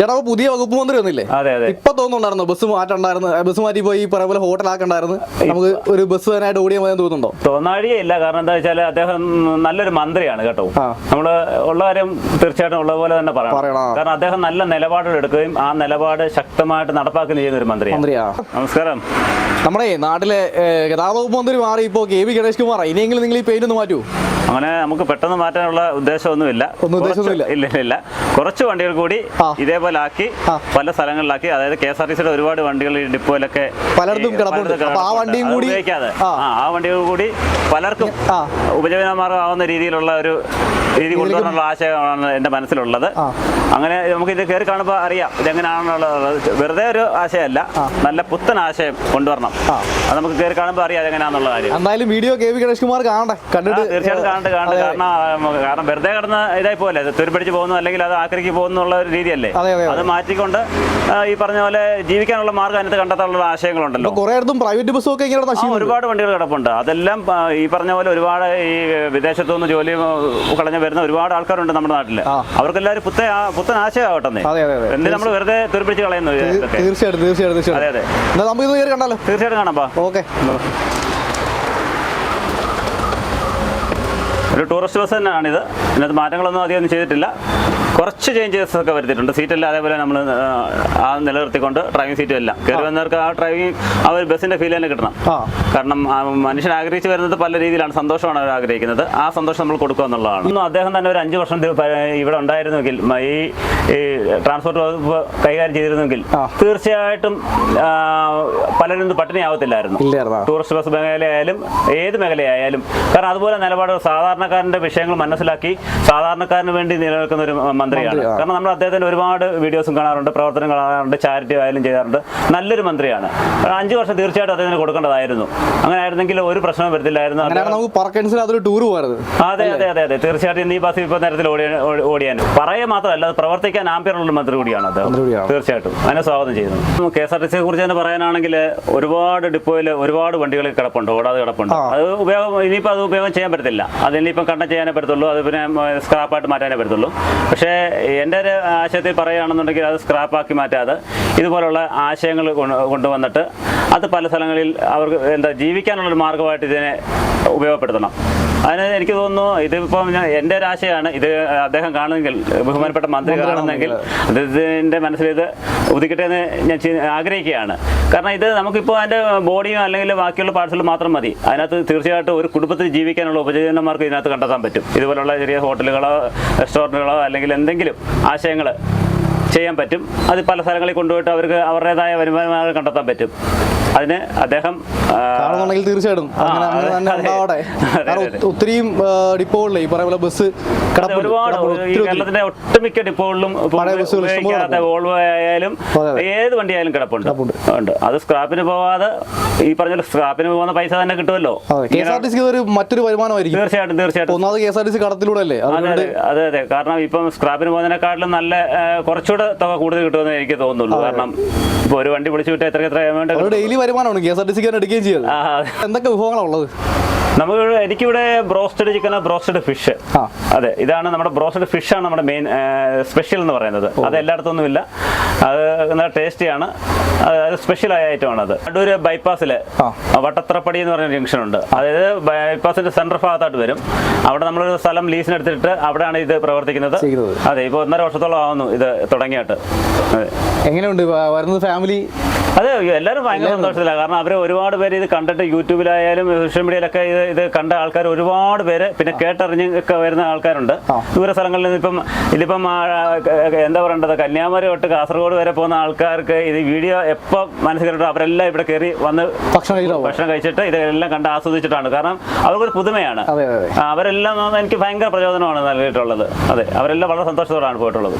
ചേട്ടാ പുതിയ വകുപ്പ് മന്ത്രി വന്നില്ലേ? അതെ അതെ. ഇപ്പൊ തോന്നുന്നുണ്ടായിരുന്നു? ബസ് മാറ്റണ്ടായിരുന്നു ബസ് മാറ്റി പോയി പറയുന്ന പോലെ ഹോട്ടലാക്കണ്ടായിരുന്നു നമുക്ക് ഒരു ബസ് തന്നെയായിട്ട് ഓടിയാൽ മതി തോന്നുന്നുണ്ടോ? തോന്നാഴിയേ ഇല്ല. കാരണം എന്താ വെച്ചാൽ അദ്ദേഹം നല്ലൊരു മന്ത്രിയാണ് കേട്ടോ. നമ്മൾ ഉള്ള കാര്യം തീർച്ചയായിട്ടും ഉള്ള പോലെ തന്നെ പറയണം, കാരണം അദ്ദേഹം നല്ല നിലപാടുകൾ എടുക്കുകയും ആ നിലപാട് ശക്തമായിട്ട് നടപ്പാക്കുകയും ചെയ്യുന്ന ഒരു മന്ത്രിയാണ്. മന്ത്രിയാ. നമസ്കാരം. നമ്മുടെ നാട്ടിലെ ഗതാഗത വകുപ്പ് മന്ത്രി മാറി ഇപ്പോ കെ വി ഗണേഷ് കുമാർ ഇനിയെങ്കിലും നിങ്ങൾ ഈ പേരൊന്ന് മാറ്റൂ. അങ്ങനെ നമുക്ക് പെട്ടെന്ന് മാറ്റാനുള്ള ഉദ്ദേശമൊന്നുമില്ല. ഇല്ല ഇല്ല കുറച്ച് വണ്ടികൾ കൂടി ഇതേപോലെ ആക്കി പല സ്ഥലങ്ങളിലാക്കി. അതായത് കെ എസ് ആർ ടി സിയുടെ ഒരുപാട് വണ്ടികൾ ഈ ഡിപ്പോയിലൊക്കെ കൂടി- ഉപയോഗിക്കാതെ. ആ. വണ്ടികൾ കൂടി പലർക്കും ഉപജീവനമാർഗമാവുന്ന രീതിയിലുള്ള ഒരു രീതി കൊണ്ടുവരാനുള്ള ആശയമാണ് എന്റെ മനസ്സിലുള്ളത്. അങ്ങനെ നമുക്ക് ഇത് കയറി കാണുമ്പോൾ അറിയാം ഇതെങ്ങനെയാണെന്നുള്ളത്. വെറുതെ ഒരു ആശയമല്ല. നല്ല പുത്തൻ ആശയം കൊണ്ടുവരണം. അത് നമുക്ക് കയറി കാണുമ്പോൾ അറിയാം അതെങ്ങനെയാണെന്നുള്ള കാര്യം. എന്തായാലും video K V Ganesh Kumar കാണണ്ടേ കണ്ടിട്ട് തീർച്ചയായിട്ടും കാണണ്ട് കാണണ്ട് കാരണം കാരണം വെറുതെ കിടന്ന് ഇതായി പോലെ തുരുപിടിച്ച് പോകുന്നു അല്ലെങ്കിൽ അത് ആക്രിക്ക് പോകുന്നുള്ള ഒരു രീതിയല്ലേ? അതെ, മാറ്റിക്കൊണ്ട് ഈ പറഞ്ഞ പോലെ ജീവിക്കാനുള്ള മാർഗം അതിനകത്ത് കണ്ടെത്താനുള്ള ആശയങ്ങളുണ്ടല്ലോ. പ്രൈവറ്റ് ബസ് ഒക്കെ ഒരുപാട് വണ്ടികൾ കിടപ്പുണ്ട്. അതെല്ലാം ഈ പറഞ്ഞ പോലെ ഒരുപാട് ഈ വിദേശത്തു നിന്ന് ജോലി കളഞ്ഞ് വരുന്ന ഒരുപാട് ആൾക്കാരുണ്ട് നമ്മുടെ നാട്ടിൽ. അവർക്കെല്ലാവരും പുത്തൻ പുത്തൻ ആശയമാവട്ടെ എന്ത്. എന്തിന് നമ്മൾ വെറുതെ തുരുപിടിച്ച് കളയുന്നു തീർച്ചയായിട്ടും തീർച്ചയായിട്ടും അതെ തീർച്ചയായിട്ടും അതെ നമുക്ക് തീർച്ചയായിട്ടും കാണാം. ഓക്കെ. ഒരു ടൂറിസ്റ്റ് ബസ് തന്നെയാണിത്. ഇതിനകത്ത് മാറ്റങ്ങളൊന്നും അധികം ചെയ്തിട്ടില്ല. കുറച്ച് ചേഞ്ചസ് ഒക്കെ വരുത്തിയിട്ടുണ്ട്. സീറ്റെല്ലാം അതേപോലെ നമ്മൾ ആ നിലനിർത്തിക്കൊണ്ട് ഡ്രൈവിംഗ് സീറ്റും എല്ലാം. കയറി വന്നവർക്ക് ആ ഡ്രൈവിംഗ് ആ ഒരു ബസ്സിന്റെ ഫീൽ തന്നെ കിട്ടണം. കാരണം മനുഷ്യൻ ആഗ്രഹിച്ചു വരുന്നത് പല രീതിയിലാണ്. സന്തോഷമാണ് അവർ ആഗ്രഹിക്കുന്നത്. ആ സന്തോഷം നമ്മൾ കൊടുക്കുക എന്നുള്ളതാണ്. ഇന്നും അദ്ദേഹം തന്നെ ഒരു അഞ്ച് വർഷം ഇവിടെ ഉണ്ടായിരുന്നെങ്കിൽ ഈ ഈ ട്രാൻസ്പോർട്ട് വകുപ്പ് കൈകാര്യം ചെയ്തിരുന്നെങ്കിൽ. തീർച്ചയായിട്ടും പലരും ഇത് പട്ടിണിയാവത്തില്ലായിരുന്നു ടൂറിസ്റ്റ് ബസ് മേഖലയായാലും ഏത് മേഖലയായാലും. കാരണം അതുപോലെ നിലപാട് സാധാരണക്കാരന്റെ വിഷയങ്ങൾ മനസ്സിലാക്കി സാധാരണക്കാരന് വേണ്ടി നിലനിൽക്കുന്ന ഒരു മന്ത്രിയാണ്. കാരണം നമ്മൾ അദ്ദേഹത്തിന്റെ ഒരുപാട് വീഡിയോസും കാണാറുണ്ട് പ്രവർത്തനം കാണാറുണ്ട് ചാരിറ്റി ആയാലും ചെയ്യാറുണ്ട്. നല്ലൊരു മന്ത്രിയാണ്. അഞ്ചു വർഷം തീർച്ചയായിട്ടും അദ്ദേഹത്തിന് കൊടുക്കേണ്ടതായിരുന്നു. അങ്ങനെ ആയിരുന്നെങ്കിൽ ഒരു പ്രശ്നവും വരത്തില്ലായിരുന്നു. അതെ അതെ അതെ അതെ. തീർച്ചയായിട്ടും ഈ ബസ് ഇപ്പൊ നേരത്തിൽ ഓടിയ ഓടിയാൻ. പറയുക മാത്രമല്ല പ്രവർത്തിക്കാൻ ആംപിയറുള്ള മന്ത്രി കൂടിയാണ് അദ്ദേഹം. തീർച്ചയായിട്ടും. അതിനെ സ്വാഗതം ചെയ്യുന്നു. കെ എസ് ആർ ടി സിയെ കുറിച്ച് തന്നെ പറയാനാണെങ്കിൽ ഒരുപാട് ഡിപ്പോയിൽ ഒരുപാട് വണ്ടികൾ കിടപ്പുണ്ട് ഓടാതെ കിടപ്പുണ്ട്. അത് ഉപയോഗം ഇനിയിപ്പോൾ അത് ഉപയോഗം ചെയ്യാൻ പറ്റത്തില്ല. അത് ഇനിയിപ്പം കണ്ടം ചെയ്യാനേ പറ്റത്തുള്ളൂ അത് പിന്നെ സ്ക്രാപ്പായിട്ട് മാറ്റാനേ പറ്റത്തുള്ളൂ. പക്ഷേ എന്റെ ഒരു ആശയത്തിൽ പറയുകയാണെന്നുണ്ടെങ്കിൽ അത് സ്ക്രാപ്പാക്കി മാറ്റാതെ ഇതുപോലുള്ള ആശയങ്ങൾ കൊണ്ടുവന്നിട്ട് അത് പല സ്ഥലങ്ങളിൽ അവർക്ക് എന്താ ജീവിക്കാനുള്ളൊരു മാർഗമായിട്ട് ഇതിനെ ഉപയോഗപ്പെടുത്തണം. അതിന് എനിക്ക് തോന്നുന്നു ഇതിപ്പം എന്റെ ഒരു ആശയമാണ്. ഇത് അദ്ദേഹം കാണുമെങ്കിൽ ബഹുമാനപ്പെട്ട മന്ത്രി കാണുന്നെങ്കിൽ അദ്ദേഹത്തിന്റെ മനസ്സിൽ ഇത് ഉദിക്കട്ടെ എന്ന് ഞാൻ ആഗ്രഹിക്കുകയാണ്. കാരണം ഇത് നമുക്കിപ്പോൾ അതിന്റെ ബോഡിയും അല്ലെങ്കിൽ ബാക്കിയുള്ള പാർട്സുകൾ മാത്രം മതി. അതിനകത്ത് തീർച്ചയായിട്ടും ഒരു കുടുംബത്തിൽ ജീവിക്കാനുള്ള ഉപജീവനമാർക്ക് ഇതിനകത്ത് കണ്ടെത്താൻ പറ്റും. ഇതുപോലുള്ള ചെറിയ ഹോട്ടലുകളോ റെസ്റ്റോറന്റുകളോ അല്ലെങ്കിൽ എന്തെങ്കിലും ആശയങ്ങൾ ചെയ്യാൻ പറ്റും. അത് പല സ്ഥലങ്ങളിൽ കൊണ്ടുപോയിട്ട് അവർക്ക് അവരുടേതായ വരുമാനമാർഗം കണ്ടെത്താൻ പറ്റും. അതിന് അദ്ദേഹം കാണുന്നുണ്ടെങ്കിൽ തീർച്ചയായിട്ടും. ഒത്തിരിയും ഡിപ്പോകളിലെ ഈ പറയുന്ന ബസ് ഒരുപാട്. കേരളത്തിന്റെ ഒട്ടുമിക്ക ഡിപ്പോകളിലും വോൾവോ ആയാലും. ഏത് വണ്ടിയായാലും കിടപ്പുണ്ട്. കിടപ്പുണ്ട്. ഉണ്ട്. അത് സ്ക്രാപ്പിന് പോവാതെ ഈ പറഞ്ഞ സ്ക്രാപ്പിന് പോകുന്ന പൈസ തന്നെ കിട്ടുമല്ലോ. അതെ കെ എസ് ആർ ടി സിക്ക് ഒരു മറ്റൊരു വരുമാനമായിരിക്കും. തീർച്ചയായിട്ടും തീർച്ചയായിട്ടും. ഒന്നാമത് K S R T C കടത്തിലൂടെ അല്ലേ അതെ അതെ കാരണം ഇപ്പം സ്ക്രാപ്പിന് പോകുന്നതിനെക്കാട്ടിലും നല്ല കുറച്ചുകൂടെ തുക കൂടുതൽ കിട്ടുമെന്ന് എനിക്ക് തോന്നുന്നുള്ളൂ. കാരണം ഇപ്പൊ ഒരു വണ്ടി വിളിച്ചു വിട്ട് എത്ര എത്ര എമൗണ്ട് ഡെയിലി വരുമാനമാണ്. കെ എസ് ആർ ടി സിക്ക് എടുക്കുകയും ചെയ്തത് ആ എന്തൊക്കെ വിഭവങ്ങളാണ് ഉള്ളത്? നമുക്ക് എനിക്കിവിടെ ബ്രോസ്റ്റഡ് ചിക്കൻ ബ്രോസ്റ്റഡ് ഫിഷ്. അതെ ഇതാണ് നമ്മുടെ ബ്രോസ്റ്റഡ് ഫിഷ് ആണ് നമ്മുടെ മെയിൻ സ്പെഷ്യൽ എന്ന് പറയുന്നത്. അത് എല്ലായിടത്തൊന്നും ഇല്ല അത് നല്ല ടേസ്റ്റിയാണ് അത് സ്പെഷ്യൽ ആയ ഐറ്റം ആണ് അത്. അടൂര് ബൈപ്പാസിൽ. വട്ടത്രപ്പടി എന്ന് പറയുന്ന ജംഗ്ഷൻ ഉണ്ട്. അതായത് ബൈപ്പാസിന്റെ സെൻട്രൽ ഭാഗത്തായിട്ട് വരും. അവിടെ നമ്മൾ സ്ഥലം ലീസിന് എടുത്തിട്ട് അവിടെയാണ് ഇത് പ്രവർത്തിക്കുന്നത്. അതെ ഇപ്പൊ ഒന്നര വർഷത്തോളം ആവുന്നു ഇത് തുടങ്ങിയിട്ട്. എങ്ങനെയുണ്ട്? വരുന്നത് ഫാമിലി അതെ എല്ലാവരും ഭയങ്കര സന്തോഷത്തിലാണ്. കാരണം അവർ ഒരുപാട് പേര് ഇത് കണ്ടിട്ട് യൂട്യൂബിലായാലും സോഷ്യൽ മീഡിയയിലൊക്കെ ഇത് ഇത് കണ്ട ആൾക്കാർ ഒരുപാട് പേര് പിന്നെ കേട്ടറിഞ്ഞ് ഒക്കെ വരുന്ന ആൾക്കാരുണ്ട്. ദൂര സ്ഥലങ്ങളിൽ നിന്ന് ഇപ്പം ഇതിപ്പം എന്താ പറയേണ്ടത്? കന്യാകുമാരി തൊട്ട് കാസർഗോഡ് വരെ പോകുന്ന ആൾക്കാർക്ക് ഇത് വീഡിയോ എപ്പോൾ മനസ്സിൽ അവരെല്ലാം ഇവിടെ കയറി വന്ന് ഭക്ഷണം ഭക്ഷണം കഴിച്ചിട്ട് ഇതെല്ലാം കണ്ട് ആസ്വദിച്ചിട്ടാണ്. കാരണം അവർക്കൊരു പുതുമയാണ്. അവരെല്ലാം എനിക്ക് ഭയങ്കര പ്രചോദനമാണ് നൽകിയിട്ടുള്ളത്. അതെ അവരെല്ലാം വളരെ സന്തോഷത്തോടാണ് പോയിട്ടുള്ളത്.